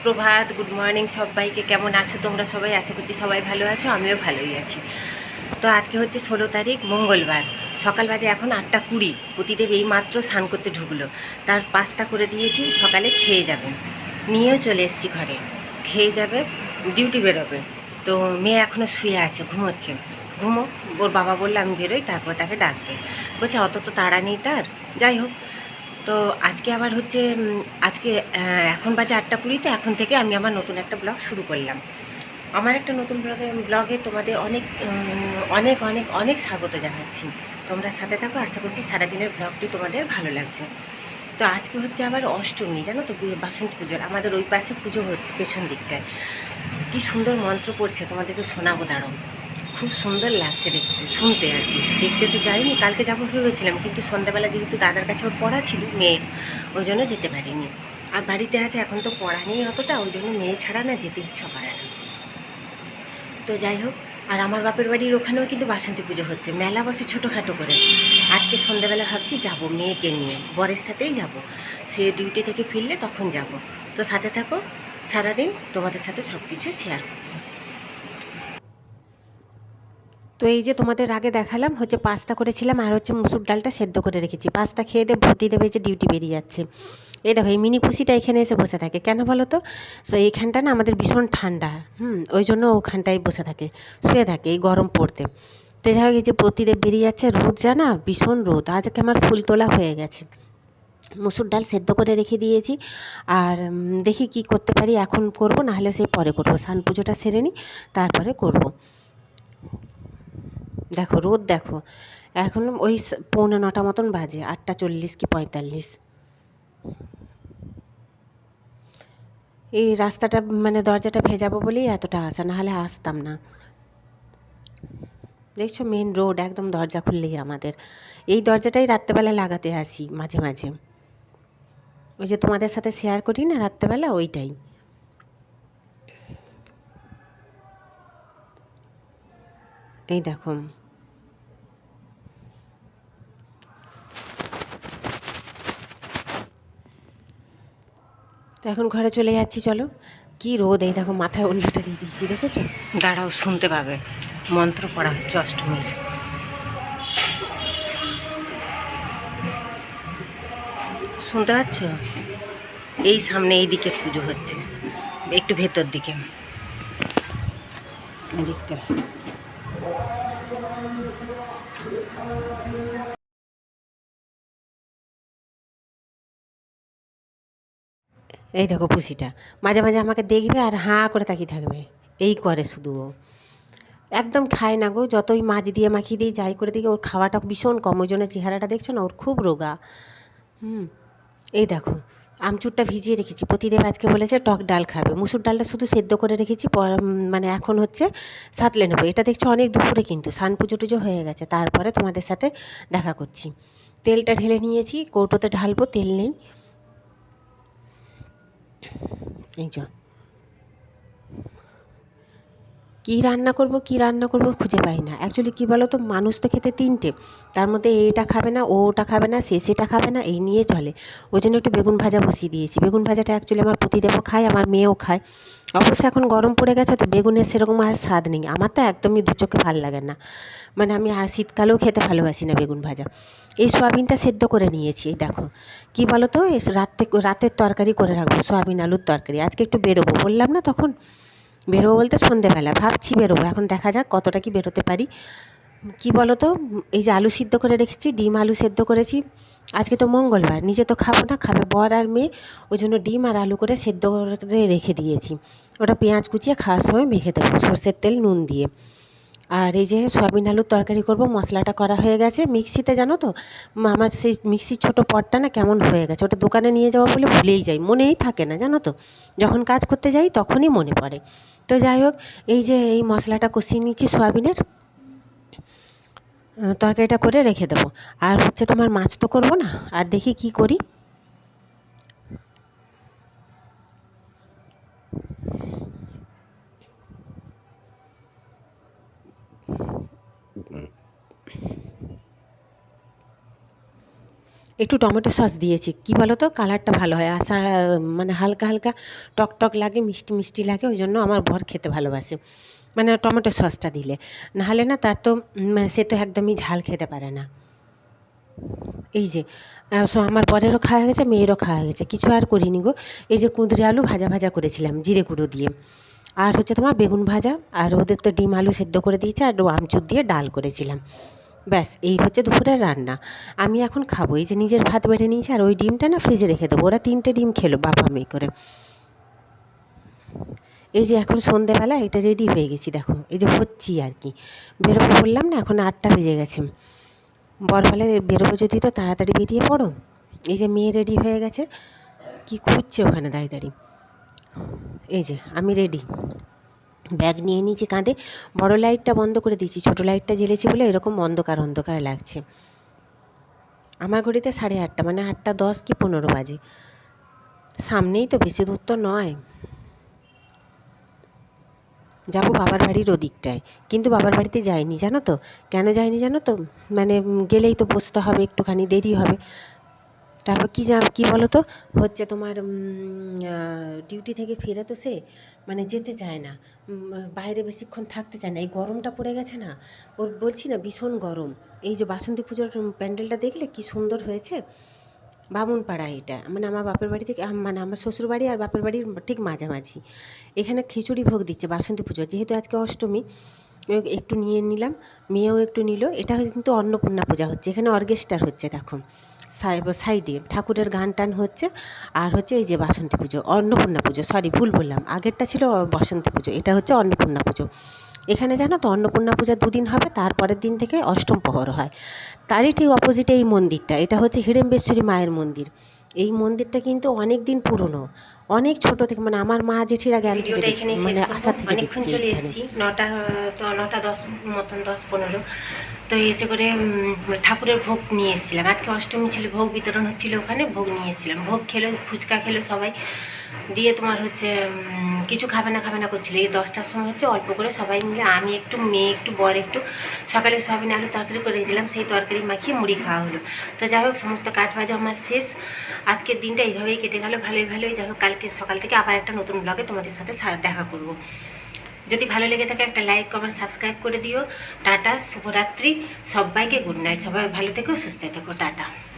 সুপ্রভাত good morning সবাইকে। কেমন আছো তোমরা সবাই? আশা করছি সবাই ভালো আছো, আমিও ভালোই আছি। তো আজকে হচ্ছে ষোলো তারিখ, মঙ্গলবার। সকাল বাজে এখন আটটা কুড়ি। প্রতিদেব এই মাত্র স্নান করতে ঢুকলো। তার পাস্তা করে দিয়েছি, সকালে খেয়ে যাবে। নিয়েও চলে এসেছি ঘরে। খেয়ে যাবে, ডিউটি বেরোবে। তো মেয়ে এখনও শুয়ে আছে, ঘুমোচ্ছে। ঘুমো, ওর বাবা বললে আমি বেরোই, তারপর তাকে ডাকবে। বলছে, অত তো তাড়া নেই তার। যাই হোক তো আজকে আবার হচ্ছে আজকে এখন বাজে আটটা কুড়িতে এখন থেকে আমি আমার নতুন একটা ব্লগ শুরু করলাম। আমার একটা নতুন ব্লগে ব্লগে তোমাদের অনেক অনেক অনেক অনেক স্বাগত জানাচ্ছি। তোমরা সাথে থাকো, আশা করছি সারাদিনের ব্লগটি তোমাদের ভালো লাগবে। তো আজকে হচ্ছে আবার অষ্টমী, জানো তো বাসন্তী পুজোর, আমাদের ওই পাশে পুজো হচ্ছে পেছন দিকটায়। কি সুন্দর মন্ত্র পড়ছে, তোমাদেরকে শোনাবো দাঁড়াও খুব সুন্দর লাগছে দেখতে, শুনতে আর কি। দেখতে তো যাইনি, কালকে যাব ভেবেছিলাম, কিন্তু সন্ধ্যাবেলা যেহেতু দাদার কাছে ওর পড়া ছিল মেয়ের ওই জন্য যেতে পারিনি। আর বাড়িতে আছে, এখন তো পড়া নেই অতটা, ওই জন্য মেয়ে ছাড়া না যেতে ইচ্ছা করে না। তো যাই হোক, আর আমার বাপের বাড়ির ওখানেও কিন্তু বাসন্তী পুজো হচ্ছে, মেলা বসে ছোটোখাটো করে। আজকে সন্ধ্যাবেলা ভাবছি যাব মেয়েকে নিয়ে, বরের সাথেই যাব। সে ডিউটি থেকে ফিরলে তখন যাব। তো সাথে থাকো, সারাদিন তোমাদের সাথে সব কিছু শেয়ার করব। তো এই যে তোমাদের আগে দেখালাম, হচ্ছে পাস্তা করেছিলাম আর হচ্ছে মুসুর ডালটা সেদ্ধ করে রেখেছি। পাস্তা খেয়ে দিয়ে ভর্তি দেবে যে ডিউটি বেরিয়ে যাচ্ছে। এই দেখো, এই মিনি পুষিটা এখানে এসে বসে থাকে। কেন বলো তো? সো এইখানটা না আমাদের ভীষণ ঠান্ডা, হুম? ওই জন্য ওখানটায় বসে থাকে, শুয়ে থাকে এই গরম পড়তে। তো যাই হোক যে প্রতিদেব বেরিয়ে যাচ্ছে, রোদ যা না ভীষণ রোদ। আজকে আমার ফুল তোলা হয়ে গেছে। মুসুর ডাল সেদ্ধ করে রেখে দিয়েছি। আর দেখি কি করতে পারি, এখন করব না হলে সেই পরে করব। স্নান পুজোটা সেরে নিই তারপরে করব। দেখো, রোদ দেখো। এখন ওই পৌনে নটা মতন বাজে, আটটা চল্লিশ কি পঁয়তাল্লিশ। এই রাস্তাটা মানে দরজাটা ভেজাবো বলেই এতটা আসা না হলে আসতাম না। দেখছ মেন রোড একদম দরজা খুললেই আমাদের। এই দরজাটাই রাত্রেবেলা লাগাতে আসি, মাঝে মাঝে। ওই যে তোমাদের সাথে শেয়ার করি না, রাত্রেবেলা ওইটাই। এই দেখো। এখন ঘরে চলে যাচ্ছি, চলো। কি রোদ এই দেখো, মাথায় উল্টোটা দিয়ে দিয়েছি, দেখেছ? দাঁড়াও, শুনতে পাবে। মন্ত্র পড়া হচ্ছে অষ্টমীর শুনতে পাচ্ছ? এই সামনে এই দিকে পুজো হচ্ছে, একটু ভেতর দিকে। এই দেখো পুষিটা। মাঝে মাঝে আমাকে দেখবে আর হাঁ করে তাকিয়ে থাকবে। এই করে শুধু ও। একদম খায় না গো, যতই মাছ দিয়ে মাখিয়ে দিই, যাই করে দিই, ওর খাওয়াটা ভীষণ কম। ওই জন্য চেহারাটা দেখছ না, ওর খুব রোগা। হুম, এই দেখো, আমচুরটা ভিজিয়ে রেখেছি। প্রতিদেব আজকে বলেছে টক ডাল খাবে। মুসুর ডালটা শুধু সেদ্ধ করে রেখেছি মানে এখন হচ্ছে সাতলে নেব। এটা দেখছ অনেক দুপুরে কিন্তু সান পুজো টুজো হয়ে গেছে। তারপরে তোমাদের সাথে দেখা করছি। তেলটা ঢেলে নিয়েছি, কৌটোতে ঢালবো, তেল নেই। এই যে কী রান্না করব, কী রান্না করব খুঁজে পাই না। অ্যাকচুয়ালি কী বলো তো মানুষ তো খেতে তিনটে। তার মধ্যে এটা খাবে না ও ওটা খাবে না, সে সেটা খাবে না, এই নিয়ে চলে। ওই জন্য একটু বেগুন ভাজা বসিয়ে দিয়েছি। বেগুন ভাজাটা অ্যাকচুয়ালি আমার প্রতিদেবও খায়, আমার মেয়েও খায়। অবশ্য এখন গরম পড়ে গেছে, তো বেগুনের সেরকম আর স্বাদ নেই। আমার তো একদমই দু চোখে ভালো লাগে না। মানে আমি আর শীতকালেও খেতে ভালোবাসি না বেগুন ভাজা। এই সোয়াবিনটা সেদ্ধ করে নিয়েছি দেখো। কী বলো তো রাতে রাতের তরকারি করে রাখব, সোয়াবিন আলুর তরকারি। আজকে একটু বেরোবো, বললাম না তখন? বেরোবো বলতে সন্ধেবেলা। ভাবছি বেরোবো। এখন দেখা যাক কতটা কি বেরোতে পারি। কি বলো তো এই যে আলু সিদ্ধ করে রেখেছি, ডিম আলু সেদ্ধ করেছি। আজকে তো মঙ্গলবার, নিজে তো খাব না, খাবে বর আর মেয়ে। ওই জন্য ডিম আর আলু করে সেদ্ধ করে রেখে দিয়েছি। ওটা পেঁয়াজ কুচিয়ে খাওয়ার সময় মেখে দেবো। সর্ষের তেল, নুন দিয়ে। আর এই যে সয়াবিন আলুর তরকারি করব, মশলাটা করা হয়ে গেছে। মিক্সিতে জানো তো আমার সেই মিক্সির ছোটো পটটা না কেমন হয়ে গেছে, ওটা দোকানে নিয়ে যাওয়া বলে ভুলেই যাই, মনেই থাকে না জানো তো। যখন কাজ করতে যাই তখনই মনে পড়ে। তো যাই হোক, এই যে এই মশলাটা কষিয়ে নিচ্ছি সয়াবিনের তরকারিটা করে রেখে দেবো। আর হচ্ছে তোমার মাছ তো করব না, আর দেখি কি করি। একটু টমেটো সস দিয়েছি। কি বলো তো কালারটা ভালো হয়। আসা মানে হালকা হালকা টক টক লাগে, মিষ্টি মিষ্টি লাগে, ওই জন্য আমার বর খেতে ভালোবাসে। মানে টমেটো সসটা দিলে। নাহলে না তার তো মানে সে তো একদমই ঝাল খেতে পারে না। এই যে সো আমার বরেরও খাওয়া গেছে মেয়েরও খাওয়া গেছে কিছু আর করিনি গো। এই যে কুঁদরি আলু ভাজা ভাজা করেছিলাম, জিরে গুঁড়ো দিয়ে। আর হচ্ছে তোমার বেগুন ভাজা, আর ওদের তো ডিম আলু সেদ্ধ করে দিয়েছে, আর আমচুর দিয়ে ডাল করেছিলাম। ব্যাস, এই হচ্ছে দুপুরের রান্না। আমি এখন খাব, এই যে নিজের ভাত বেড়ে নিয়েছি, আর ওই ডিমটা না ফ্রিজে রেখে দেবো। ওরা তিনটে ডিম খেলো, বাবা মেয়ে করে। এই যে এখন সন্ধেবেলা, এটা রেডি হয়ে গেছি, দেখো। এই যে হচ্ছি আর কি। বেরোবো বললাম না, এখন আটটা বেজে গেছে। বর বলে বেরোবো যদি তো তাড়াতাড়ি বেরিয়ে পড়ো। এই যে মেয়ে রেডি হয়ে গেছে। কি খুঁজছে ওখানে দাঁড়িয়ে দাঁড়িয়ে? এই যে, আমি রেডি ব্যাগ নিয়ে নিয়েছি কাঁধে। বড় লাইটটা বন্ধ করে দিয়েছি, ছোটো লাইটটা জ্বেলেছি বলে এরকম অন্ধকার অন্ধকার লাগছে। আমার ঘড়িতে সাড়ে আটটা মানে আটটা দশ কি পনেরো বাজে। সামনেই তো বেশি দূর তো নয়। যাব বাবার বাড়ির ওদিকটায়, কিন্তু বাবার বাড়িতে যাইনি, জানো তো? কেন যাইনি জানো তো? মানে গেলেই তো বসতে হবে, একটুখানি দেরি হবে। তারপর কী যা, কী বলো তো হচ্ছে তোমার ডিউটি থেকে ফিরে তো সে মানে যেতে চায় না। বাইরে বেশিক্ষণ থাকতে চায় না। এই গরমটা পড়ে গেছে না? ওর বলছি না, ভীষণ গরম। এই যে বাসন্তী পুজোর প্যান্ডেলটা দেখলে কি সুন্দর হয়েছে? বামুনপাড়া এটা। মানে আমার বাপের বাড়ি থেকে মানে আমার শ্বশুর বাড়ি আর বাপের বাড়ির ঠিক মাঝামাঝি। এখানে খিচুড়ি ভোগ দিচ্ছে বাসন্তী পুজো যেহেতু আজকে অষ্টমী একটু নিয়ে নিলাম। মেয়েও একটু নিল। এটা কিন্তু অন্নপূর্ণা পূজা হচ্ছে। এখানে অর্কেস্ট্রার হচ্ছে দেখো। সাই- সাইডে ঠাকুরের গান টান হচ্ছে। আর হচ্ছে এই যে বাসন্তী পুজো, অন্নপূর্ণা পুজো। সরি ভুল বললাম। আগেরটা ছিল বসন্তী পুজো। এটা হচ্ছে অন্নপূর্ণা পুজো। এখানে জানো তো, অন্নপূর্ণা পূজা দুদিন হবে। তারপরের দিন থেকে অষ্টম প্রহর হয়। তারই ঠিক অপোজিটে এই মন্দিরটা। এটা হচ্ছে হিড়েম্বেশ্বরী মায়ের মন্দির। এই মন্দিরটা কিন্তু অনেক দিন পুরনো। অনেক ছোট থেকে মানে আমার মা জেঠিরা জ্ঞান থেকে ভিডিওটা দেখছি এখানে মানে আসার থেকে দেখছি চলে এসেছি নটা তো নটা দশ মতন দশ পনেরো। তো এসে করে ঠাকুরের ভোগ নিয়ে এসেছিলাম। আজকে অষ্টমী ছিল ভোগ বিতরণ হচ্ছিল ওখানে ভোগ নিয়ে এসেছিলাম। ভোগ খেলো ফুচকা খেলো সবাই। দিয়ে তোমার হচ্ছে কিছু খাবে না খাবে না করছিল। এই দশটার সময় হচ্ছে অল্প করে সবাই মিলে, আমি একটু, মেয়ে একটু, বর একটু, সকালে সয়াবিন আলু তরকারি করে রেখেছিলাম সেই তরকারি মাখিয়ে মুড়ি খাওয়া হলো। তো যাই হোক, সমস্ত কাজ বাজ আমার শেষ। আজকের দিনটা এইভাবেই কেটে গেল, ভালোই ভালোই। যাই হোক, কালকে, সকাল থেকে আবার একটা নতুন ব্লগে তোমাদের সাথে দেখা করব। যদি ভালো লেগে থাকে, একটা লাইক কমেন্ট সাবস্ক্রাইব করে দিও। টাটা, শুভরাত্রি। সবাইকে গুড নাইট সবাই ভালো থেকো, সুস্থ থেকো। টাটা।